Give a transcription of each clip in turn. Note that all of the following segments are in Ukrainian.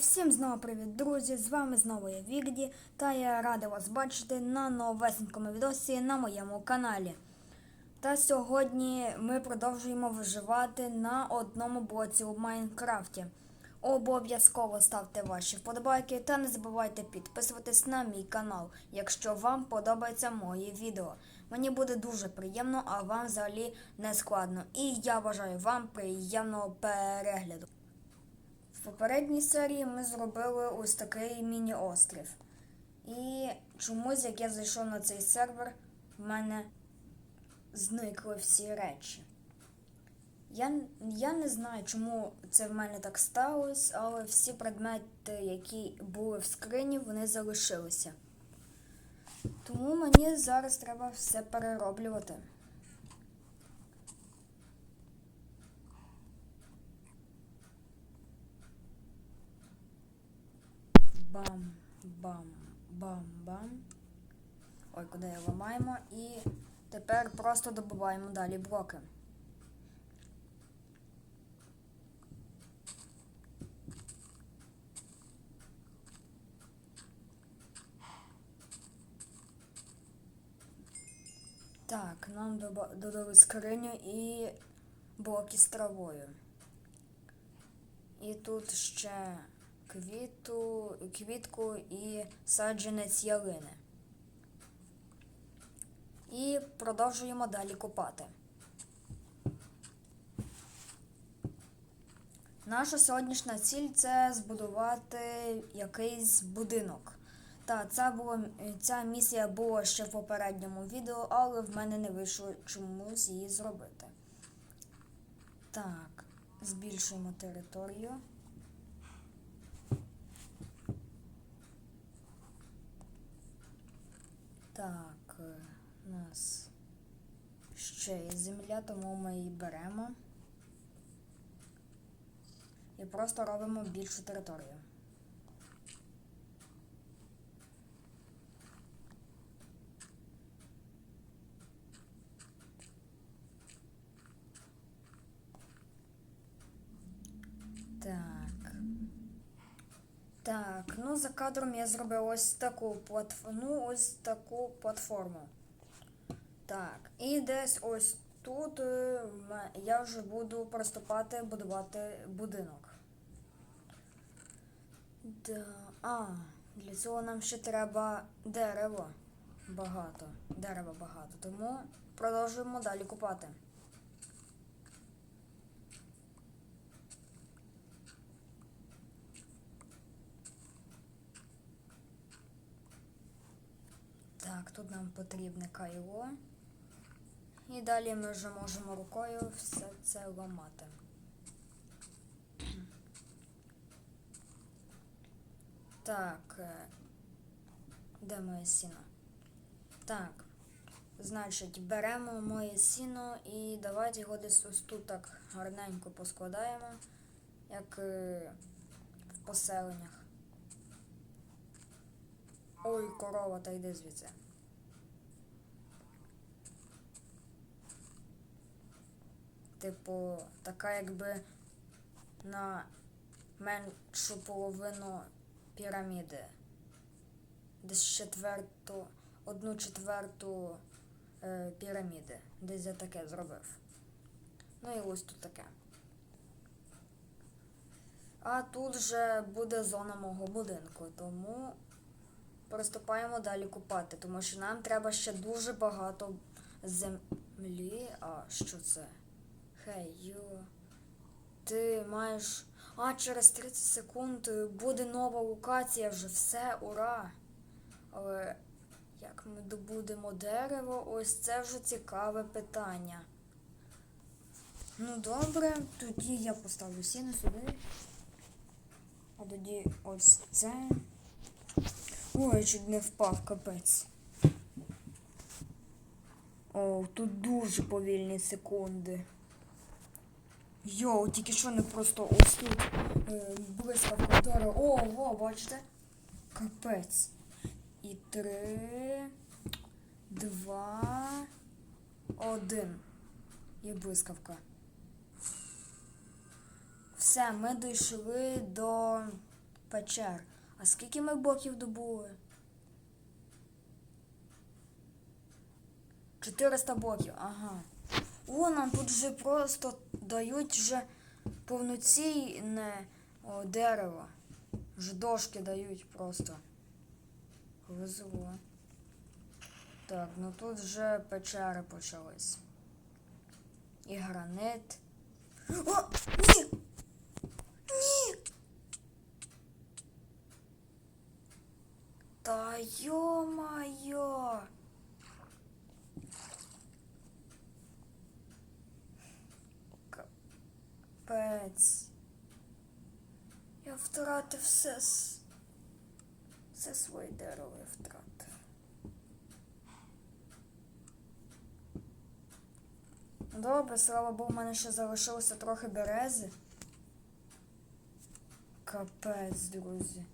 всім знову привіт, друзі! З вами знову я Вігді, та я рада вас бачити на новесенькому відосі на моєму каналі. Та сьогодні ми продовжуємо виживати на одному блоці у Майнкрафті. Обов'язково ставте ваші вподобайки та не забувайте підписуватись на мій канал, якщо вам подобається моє відео. Мені буде дуже приємно, а вам взагалі не складно. І я бажаю вам приємного перегляду. Попередній серії ми зробили ось такий міні-острів. І чомусь, як я зайшов на цей сервер, в мене зникли всі речі. Я, я не знаю, чому це в мене так сталося, але всі предмети, які були в скрині, вони залишилися. Тому мені зараз треба все перероблювати. Бам, бам. Ой, куди я ламаємо. І тепер просто добуваємо далі блоки. Так, нам додали скриню і блоки з травою. І тут ще квіту, квітку і саджанець ялини. І продовжуємо далі копати. Наша сьогоднішня ціль це збудувати якийсь будинок. Та ця, була, ця місія була ще в попередньому відео, але в мене не вийшло чомусь її зробити. Так, збільшуємо територію. Так, е, у нас ще є земля, тому ми її беремо. І просто робимо більшу територію. Так. Так, ну за кадром я зробив ось таку платформу. Ну, ось таку платформу. Так, і десь ось тут е, я вже буду приступати будувати будинок. Да. А, для цього нам ще треба дерево багато. Дерева багато. Тому продовжуємо далі купати. Так, тут нам потрібне кайло. І далі ми вже можемо рукою все це ламати. Так. е, Де моє сіно? Так. Значить, беремо моє сіно і давайте його десь ось тут так гарненько поскладаємо, як е, в поселеннях. Ой, корова, та йди звідси. Типу, така якби на меншу половину піраміди. Десь четверту, одну четверту е, піраміди. Десь я таке зробив. Ну і ось тут таке. А тут же буде зона мого будинку, тому приступаємо далі купати, тому що нам треба ще дуже багато землі. А що це? Хей, йо. Ти маєш. А, через 30 секунд е, буде нова локація вже все, ура! Але як ми добудемо дерево, ось це вже цікаве питання. Ну добре, тоді я поставлю сіно сюди. А тоді ось це. Ой, чуть не впав капець. О, тут дуже повільні секунди. Йоу, тільки що не просто ось тут е, блискавка вдора. О, о, бачите? Капець. І три, два, один. І блискавка. Все, ми дійшли до печер. А скільки ми блоків добули? 400 блоків, ага. О, нам тут вже просто дають вже повноцінне о, дерево. Вже дошки дають просто. Повезло. Так, ну тут вже печери почались. І гранит. О! Ні! Ні! Та йо-майо! Капець. Я втратив все. Все своє дерево я втратив. Добре, слава Богу, в мене ще залишилося трохи берези. Капець, друзі.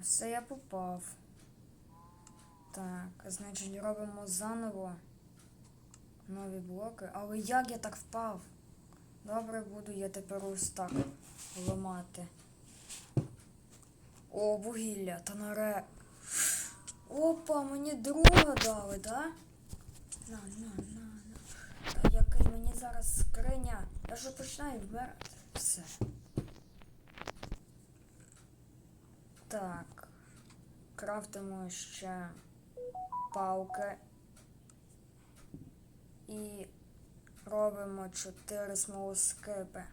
Все я попав. Так, значить робимо заново нові блоки. Але як я так впав? Добре буду я тепер ось так ламати. О, вугілля, та наре. Опа, мені друга дали, да? На, на, на, на. Який мені зараз скриня. Я вже починаю вмирати. Все. Так. Крафтимо ще палки. І робимо 4 смолоскипи.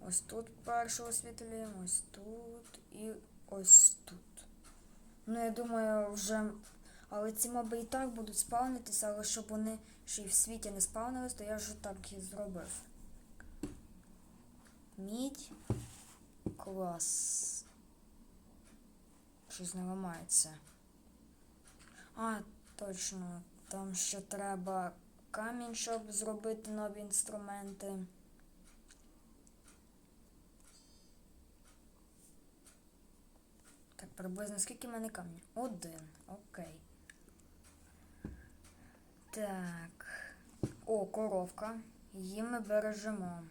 Ось тут перше освітлюємо, ось тут і ось тут. Ну, я думаю, вже. Але ці моби і так будуть спавнитися, але щоб вони ще й в світі не спавнились, то я вже так і зробив. Мідь. Клас. Щось не ламається. А, точно. Там ще треба камінь, щоб зробити нові інструменти. Так, приблизно скільки в мене камня? Один. Окей. Так. О, коровка. Її ми бережемо.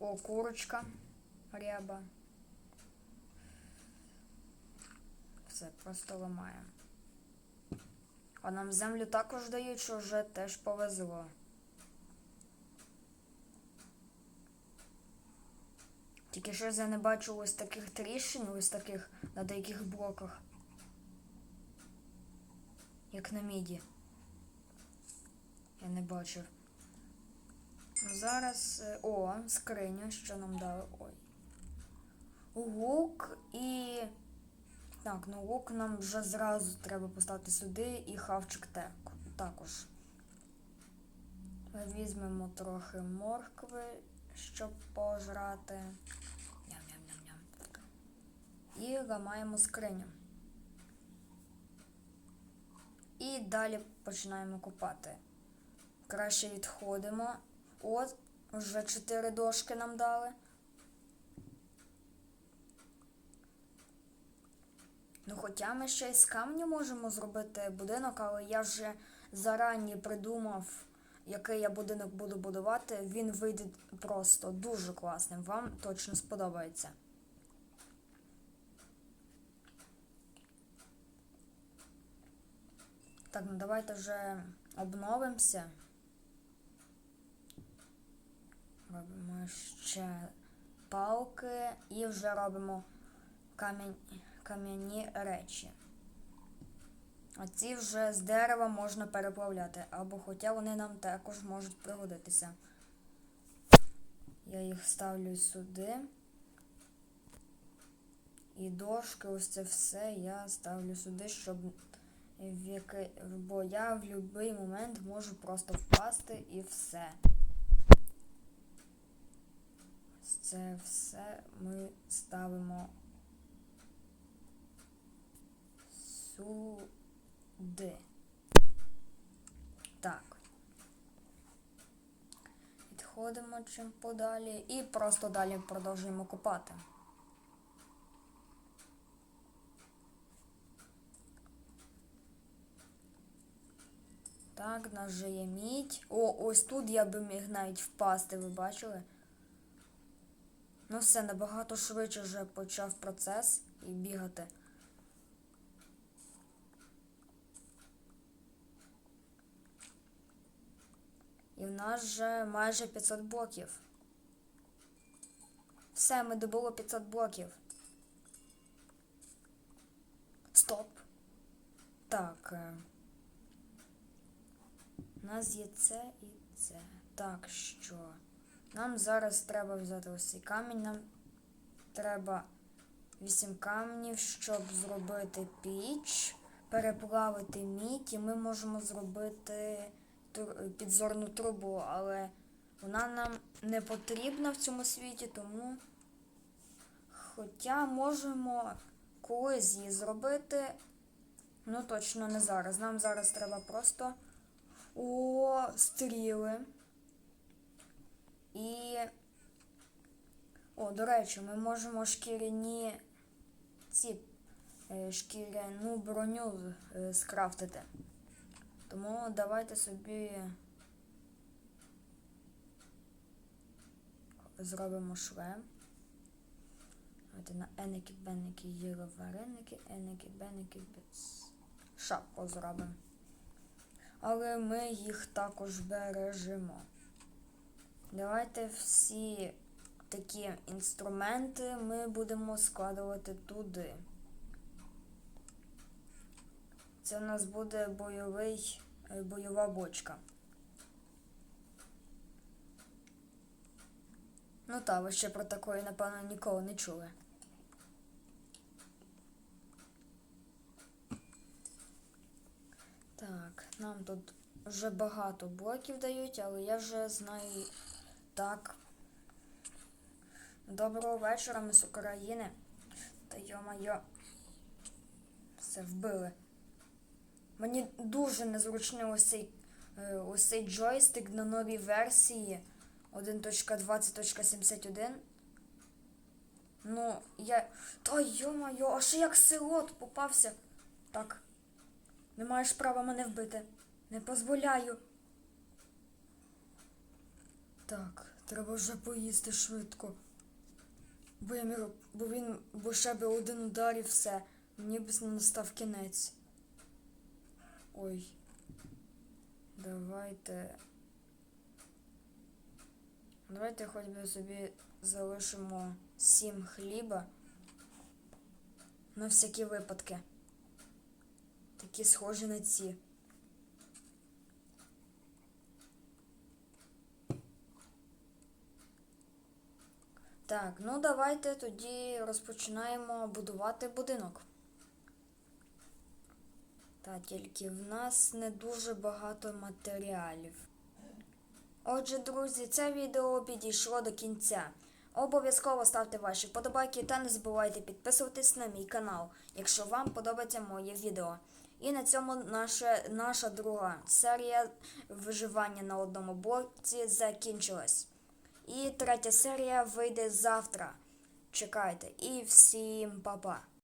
О, курочка. Ряба. Все, просто ламаємо. А нам землю також дають, що вже теж повезло. Тільки щось я не бачу ось таких тріщин, ось таких на деяких блоках. Як на міді. Я не бачив. Ну, Зараз. е, О, скриня, що нам дали. Ой. Лук і. Так, ну лук нам вже зразу треба поставити сюди і хавчик також. Візьмемо трохи моркви, щоб пожрати. Ням-ням-ням-ням. І ламаємо скриню. І далі починаємо купати. Краще відходимо. От, вже 4 дошки нам дали. Ну, хоча ми ще з камню можемо зробити будинок, але я вже зарані придумав, який я будинок буду будувати. Він вийде просто дуже класним. Вам точно сподобається. Так, ну давайте вже обновимося. Робимо ще палки і вже робимо камінь кам'яні речі. А ці вже з дерева можна переплавляти, або хоча вони нам також можуть пригодитися. Я їх ставлю сюди. І дошки, ось це все я ставлю сюди, щоб в який, бо я в будь-який момент можу просто впасти і все. Ось Це все ми ставимо сюди. Так. Відходимо чим подалі і просто далі продовжуємо копати. Так, нас же є мідь. О, ось тут я би міг навіть впасти, ви бачили? Ну все, набагато швидше вже почав процес і бігати. В нас вже майже 500 блоків. Все, ми добуло 500 блоків. Стоп. Так. е, У нас є це і це. Так що. Нам зараз треба взяти ось цей камінь. Нам треба 8 камнів, щоб зробити піч, переплавити мідь, і ми можемо зробити підзорну трубу, але вона нам не потрібна в цьому світі, тому. Хоча можемо колись її зробити. Ну, точно не зараз. Нам зараз треба просто о, стріли. І. О, до речі, ми можемо шкіряні ці е, шкіряну броню е, скрафтити. Тому давайте собі зробимо шлем. Давайте на еники, беники, їли вареники, еники, беники, шапку зробимо. Але ми їх також бережемо. Давайте всі такі інструменти ми будемо складувати туди. Це у нас буде бойовий, е, бойова бочка. Ну та, ви ще про такої, напевно, ніколи не чули. Так, нам тут вже багато блоків дають, але я вже знаю так. Доброго вечора, ми з України. Та йо-майо. Все вбили. Мені дуже незручний е, ось цей джойстик на новій версії 1.20.71. Ну, я. Та йо-майо, а ще як сирот попався. Так. Не маєш права мене вбити. Не дозволяю. Так, треба вже поїсти швидко. Бо я міг, бо він, бо ще би один удар і все. Мені б настав кінець. Ой. Давайте. Давайте хоч би собі залишимо сім хліба. На всякі випадки. Такі схожі на ці. Так, ну давайте тоді розпочинаємо будувати будинок. Та тільки в нас не дуже багато матеріалів. Отже, друзі, це відео підійшло до кінця. Обов'язково ставте ваші вподобайки та не забувайте підписуватись на мій канал, якщо вам подобається моє відео. І на цьому наша, наша друга серія виживання на одному блоці закінчилась. І третя серія вийде завтра. Чекайте і всім па-па!